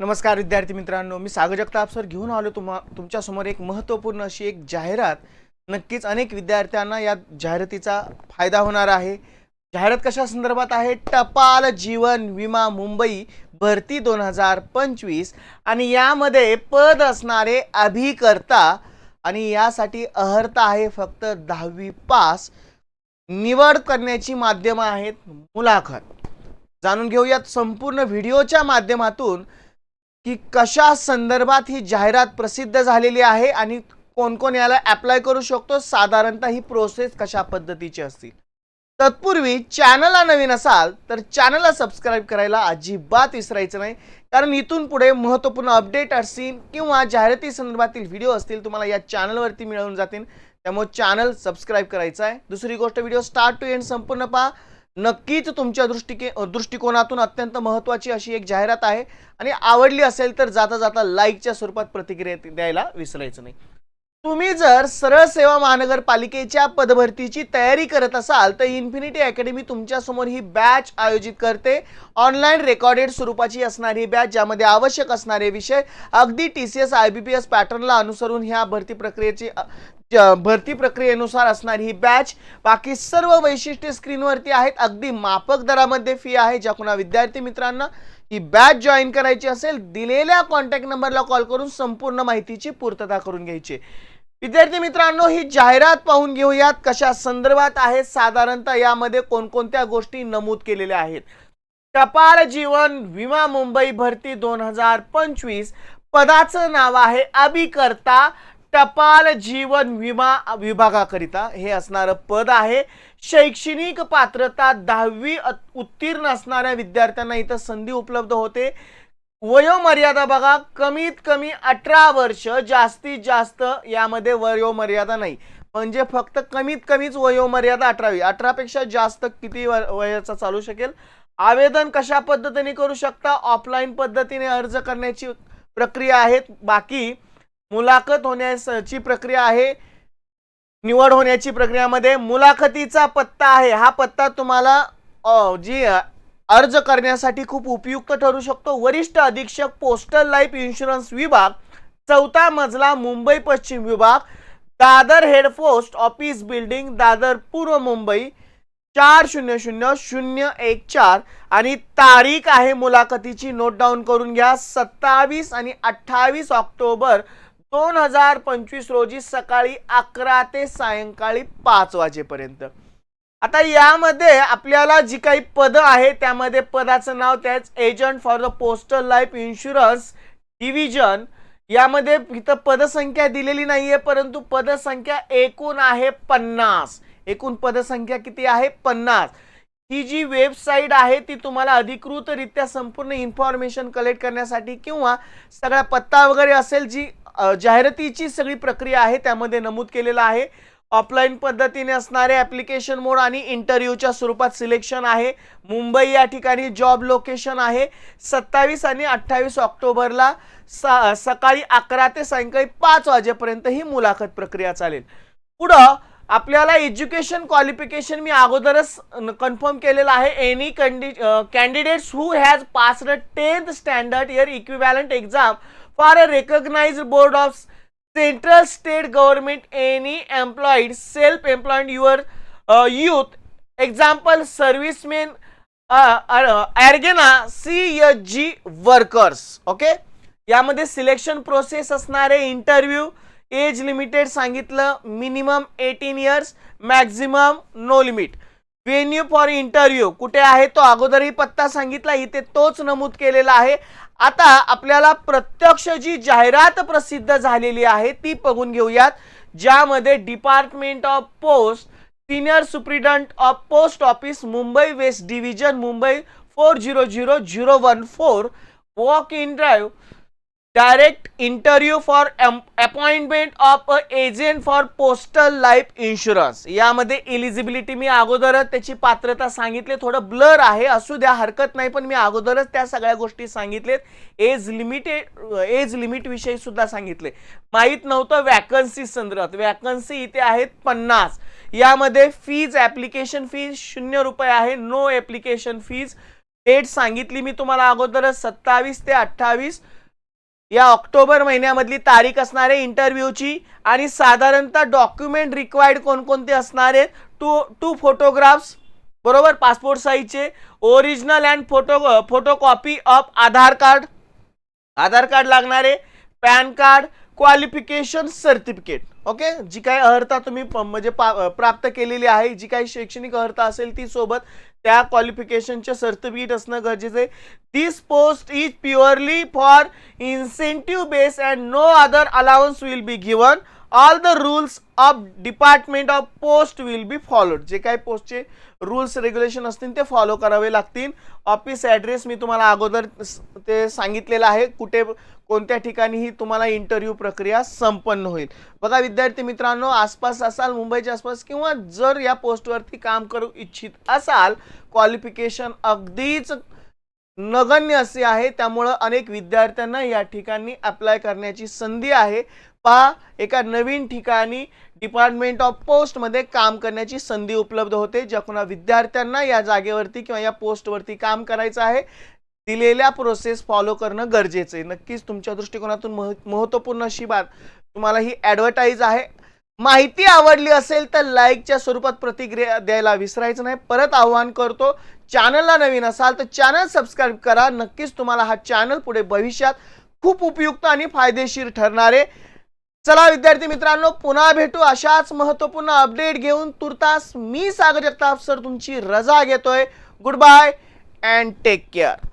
नमस्कार विद्यार्थी मित्रांनो मी सागर जगताप सर घेऊन आलो तुम्हा तुमच्यासमोर एक महत्त्वपूर्ण अशी एक जाहिरात. नक्कीच अनेक विद्यार्थ्यांना या जाहिरातीचा फायदा होणार आहे. जाहिरात कशा संदर्भात आहे? टपाल जीवन विमा मुंबई भरती दोन हजार पंचवीस आणि यामध्ये पद असणारे अभिकर्ता आणि यासाठी अर्हता आहे फक्त दहावी पास. निवड करण्याची माध्यमं आहेत मुलाखत. जाणून घेऊयात संपूर्ण व्हिडिओच्या माध्यमातून. की कशा संदर्भात ही जाहिरात प्रसिद्ध झालेली आहे आणि कोण कोण याला अप्लाय करू शकतो साधारणतः ही प्रोसेस कशा पद्धतीची असतील? तत्पूर्वी चॅनलला नवीन असाल तर चॅनलला सबस्क्राईब करायला अजिबात विसरायचं नाही. कारण इथून पुढे महत्त्वपूर्ण अपडेट असतील किंवा जाहिराती संदर्भातील व्हिडिओ असतील तुम्हाला या चॅनलवरती मिळून जातील. त्यामुळे चॅनल सबस्क्राईब करायचं आहे. दुसरी गोष्ट व्हिडिओ स्टार्ट टू एंड संपूर्ण पहा. नक्कीच तुमच्या दृष्टिके दृष्टिकोनातून अत्यंत महत्त्वाची अशी एक जाहिरात आहे. आणि आवडली असेल तर जाता जाता लाईकच्या स्वरूपात प्रतिक्रिया द्यायला विसरायचं नाही. तुम्ही जर सरळ सेवा महानगरपालिकेच्या पदभरतीची तयारी करत असाल तर इन्फिनिटी अकॅडमी तुमच्यासमोर ही बॅच आयोजित करते. ऑनलाईन रेकॉर्डेड स्वरूपाची असणारी ही बॅच ज्यामध्ये आवश्यक असणारे विषय अगदी T C S I B P S पॅटर्नला अनुसरून ह्या भरती प्रक्रियेची भरती प्रक्रियेनुसार असणारी ही बॅच बाकी सर्व वैशिष्ट्ये स्क्रीनवरती आहेत. अगदी मापक दरामध्ये फी आहे. ज्या कुणा विद्यार्थी मित्रांना ही बॅच जॉईन करायची असेल दिलेल्या कॉन्टॅक्ट नंबरला कॉल करून संपूर्ण माहितीची पूर्तता करून घ्यायची. विद्यार्थी मित्रांनो ही जाहिरात पाहून घेऊयात कशा संदर्भात आहे. साधारणतः यामध्ये कोणकोणत्या गोष्टी नमूद केलेल्या आहेत. टपाल जीवन विमा मुंबई भरती दोन हजार पंचवीस पदाचं नाव आहे अभिकर्ता टपाल जीवन विमा विभागाकरिता हे असणारं पद आहे. शैक्षणिक पात्रता दहावी उत्तीर्ण असणाऱ्या विद्यार्थ्यांना इथं संधी उपलब्ध होते. वयोमर्यादा बघा कमीत कमी अठरा वर्ष जास्तीत जास्त यामध्ये वयोमर्यादा नाही. म्हणजे फक्त कमीत कमीच वयोमर्यादा अठरावी. अठरापेक्षा जास्त किती व- वयाचा चालू शकेल? आवेदन कशा पद्धतीने करू शकता? ऑफलाईन पद्धतीने अर्ज करण्याची प्रक्रिया आहेत. बाकी मुलाखत होण्याची प्रक्रिया आहे. निवड होण्याची प्रक्रियामध्ये मुलाखतीचा पत्ता आहे. हा पत्ता तुम्हाला जी अर्ज करण्यासाठी खूप उपयुक्त ठरू शकतो. वरिष्ठ अधीक्षक पोस्टल लाईफ इन्शुरन्स विभाग चौथा मजला मुंबई पश्चिम विभाग Dadar head post office building Dadar पूर्व मुंबई चार शून्य शून्य शून्य एक चार आणि तारीख आहे मुलाखतीची. नोट डाऊन करून घ्या. सत्तावीस आणि अठ्ठावीस ऑक्टोबर दोन हजार पंचवीस रोजी सकाळी अकरा ते सायंकाळी पाच वाजेपर्यंत. आता यामध्ये आपल्याला जी काही पदं आहे त्यामध्ये पदाचं नाव त्याच agent for the postal life insurance division यामध्ये इथं पदसंख्या दिलेली नाहीये परंतु पदसंख्या एकूण आहे पन्नास. एकूण पदसंख्या किती आहे? पन्नास. ही जी वेबसाईट आहे ती तुम्हाला अधिकृतरित्या संपूर्ण इन्फॉर्मेशन कलेक्ट करण्यासाठी किंवा सगळा पत्ता वगैरे असेल जी जाहिरातीची सगळी प्रक्रिया आहे त्यामध्ये नमूद केलेलं आहे. ऑफलाईन पद्धतीने असणारे ॲप्लिकेशन मोड आणि इंटरव्ह्यूच्या स्वरूपात सिलेक्शन आहे. मुंबई या ठिकाणी जॉब लोकेशन आहे. सत्तावीस आणि अठ्ठावीस ऑक्टोबरला सा सकाळी अकरा ते सायंकाळी पाच वाजेपर्यंत ही मुलाखत प्रक्रिया चालेल. पुढं आपल्याला एज्युकेशन क्वालिफिकेशन मी अगोदरच कन्फर्म केलेलं आहे. Any कंडि candidates who has passed tenth standard year equivalent exam for a recognise board of central state government any employed self employed your youth example servicemen ॲर्गेना C H G workers okay यामध्ये selection process असणारे interview age limited सांगितलं minimum eighteen years maximum no limit. Venue for interview कुठे आहे तो? अगोदरही पत्ता सांगितला इथे तोच नमूद केलेला आहे. आता आपल्याला प्रत्यक्ष जी जाहिरात प्रसिद्ध झालेली आहे ती बघून घेऊयात ज्यामध्ये department of post senior superintendent of post office Mumbai west division Mumbai four zero zero zero one four walk in drive direct interview for appointment of a agent for postal life insurance. यामध्ये eligibility मी अगोदरच त्याची पात्रता सांगितली. थोडं blur आहे असू द्या हरकत नाही पण मी अगोदरच त्या सगळ्या गोष्टी सांगितलेत. एज लिमिटेड एज लिमिट विषयी सुद्धा सांगितले. माहीत नव्हतं वॅकन्सी संदर्भात. वॅकन्सी इथे आहेत पन्नास. यामध्ये फीज ॲप्लिकेशन फीज शून्य रुपये आहे. नो ॲप्लिकेशन फीज डेट सांगितली मी तुम्हाला अगोदरच सत्तावीस ते अठ्ठावीस. या ऑक्टोबर महिन्यामधली तारीख असणार आहे इंटरव्ह्यूची आणि साधारणतः डॉक्युमेंट रिक्वायर्ड कोणकोणते असणार आहेत टू टू फोटोग्राफ्स बरोबर पासपोर्ट साईजचे original and photo photocopy of Aadhaar card Aadhaar card लागणार आहे PAN card qualification certificate okay जी काही अर्हता तुम्ही म्हणजे पा- प्राप्त केलेली आहे जी काही शैक्षणिक अर्हता असेल ती सोबत त्या क्वालिफिकेशनचे सर्टिफिकेट असणं गरजेचं आहे. This post is purely for incentive base and no other allowance will be given all the rules of department of post will be followed जे काही पोस्टचे रूल्स रेग्युलेशन असतील ते फॉलो करावे लागतील. ऑफिस ॲड्रेस मी तुम्हाला अगोदर ते सांगितलेलं आहे. कुठे कोणत्या ठिकाणी ही तुम्हाला इंटरव्ह्यू प्रक्रिया संपन्न होईल. बघा विद्यार्थी मित्रांनो आसपास असाल मुंबईच्या आसपास किंवा जर या पोस्टवरती काम करू इच्छित असाल क्वालिफिकेशन अगदीच नगण्य असे आहे. त्यामुळं अनेक विद्यार्थ्यांना या ठिकाणी अप्लाय करण्याची संधी आहे. पहा एका नवीन ठिकाणी डिपार्टमेंट ऑफ पोस्टमध्ये काम करण्याची संधी उपलब्ध होते ज्या कोणा विद्यार्थ्यांना या जागेवरती किंवा या पोस्टवरती काम करायचं आहे. दिलेल्या प्रोसेस फॉलो करणं गरजेचं आहे. नक्कीच तुमच्या दृष्टिकोनातून मह महत्त्वपूर्ण अशी बात तुम्हाला ही ॲडव्हर्टाईज आहे. माहिती आवडली असेल तर लाईकच्या स्वरूपात प्रतिक्रिया द्यायला विसरायचं नाही. परत आव्हान करतो चॅनलला नवीन असाल तर चॅनल सबस्क्राईब करा. नक्कीच तुम्हाला हा चॅनल पुढे भविष्यात खूप उपयुक्त आणि फायदेशीर ठरणार आहे. चला विद्यार्थी मित्रांनो पुन्हा भेटू अशाच महत्त्वपूर्ण अपडेट घेऊन. तुर्तास मी सागर जगताप सर तुमची रजा घेतोय. Goodbye and take care